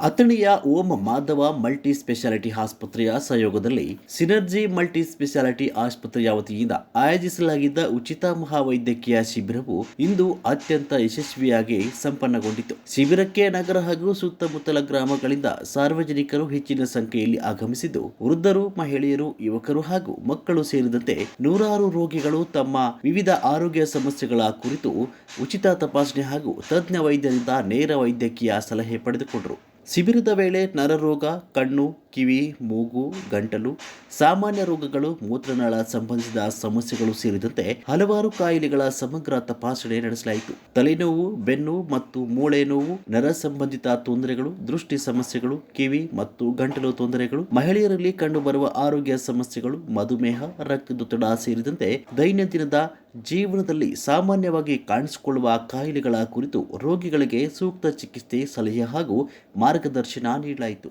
ಅಥಣಿಯ Om Madhava multi speciality ಆಸ್ಪತ್ರೆಯ ಸಹಯೋಗದಲ್ಲಿ synergy multi speciality ಆಸ್ಪತ್ರೆಯ ವತಿಯಿಂದ ಆಯೋಜಿಸಲಾಗಿದ್ದ ಉಚಿತ ಮಹಾವೈದ್ಯಕೀಯ ಶಿಬಿರವು ಇಂದು ಅತ್ಯಂತ ಯಶಸ್ವಿಯಾಗಿ ಸಂಪನ್ನಗೊಂಡಿತು ಶಿಬಿರಕ್ಕೆ ನಗರ ಹಾಗೂ ಸುತ್ತಮುತ್ತಲ ಗ್ರಾಮಗಳಿಂದ ಸಾರ್ವಜನಿಕರು ಹೆಚ್ಚಿನ ಸಂಖ್ಯೆಯಲ್ಲಿ ಆಗಮಿಸಿದ್ದು, ವೃದ್ಧರು, ಮಹಿಳೆಯರು, ಯುವಕರು ಹಾಗೂ ಮಕ್ಕಳು ಸೇರಿದಂತೆ ನೂರಾರು ರೋಗಿಗಳು ತಮ್ಮ ವಿವಿಧ ಆರೋಗ್ಯ ಸಮಸ್ಯೆಗಳ ಕುರಿತು ಉಚಿತ ತಪಾಸಣೆ ಹಾಗೂ ತಜ್ಞ ವೈದ್ಯರಿಂದ ನೇರ ವೈದ್ಯಕೀಯ ಸಲಹೆ ಪಡೆದುಕೊಂಡರು. ಶಿಬಿರದ ವೇಳೆ ನರರೋಗ, ಕಣ್ಣು, ಕಿವಿ, ಮೂಗು, ಗಂಟಲು, ಸಾಮಾನ್ಯ ರೋಗಗಳು, ಮೂತ್ರನಾಳ ಸಂಬಂಧಿಸಿದ ಸಮಸ್ಯೆಗಳು ಸೇರಿದಂತೆ ಹಲವಾರು ಕಾಯಿಲೆಗಳ ಸಮಗ್ರ ತಪಾಸಣೆ ನಡೆಸಲಾಯಿತು. ತಲೆನೋವು, ಬೆನ್ನು ಮತ್ತು ಮೂಳೆ ನೋವು, ನರ ಸಂಬಂಧಿತ ತೊಂದರೆಗಳು, ದೃಷ್ಟಿ ಸಮಸ್ಯೆಗಳು, ಕಿವಿ ಮತ್ತು ಗಂಟಲು ತೊಂದರೆಗಳು, ಮಹಿಳೆಯರಲ್ಲಿ ಕಂಡುಬರುವ ಆರೋಗ್ಯ ಸಮಸ್ಯೆಗಳು, ಮಧುಮೇಹ, ರಕ್ತದೊತ್ತಡ ಸೇರಿದಂತೆ ದೈನಂದಿನದ ಜೀವನದಲ್ಲಿ ಸಾಮಾನ್ಯವಾಗಿ ಕಾಣಿಸಿಕೊಳ್ಳುವ ಕಾಯಿಲೆಗಳ ಕುರಿತು ರೋಗಿಗಳಿಗೆ ಸೂಕ್ತ ಚಿಕಿತ್ಸೆ ಸಲಹೆ ಹಾಗೂ ಮಾರ್ಗದರ್ಶನ ನೀಡಲಾಯಿತು.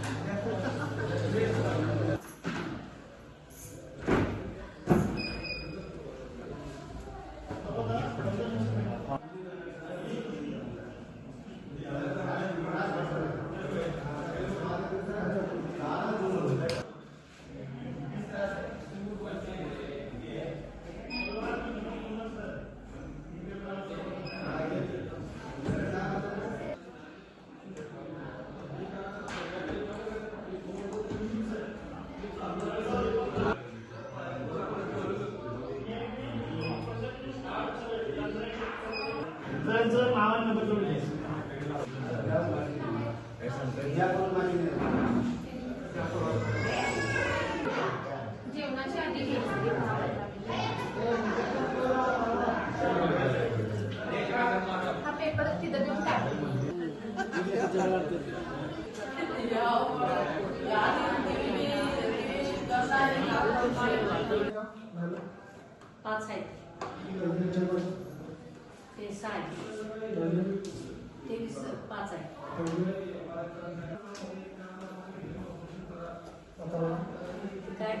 अंमलबजावणी जेवणाच्या हा पेपर तिथं देऊन पाच आहेत.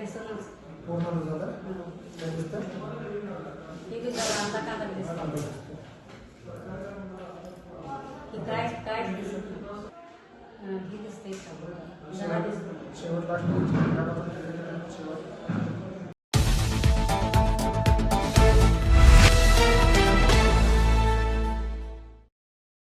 काय दिसतच हे दिसत आता कागद दिसत हे काय काय दिसत हे दिसतंय का? जरा दिसतं.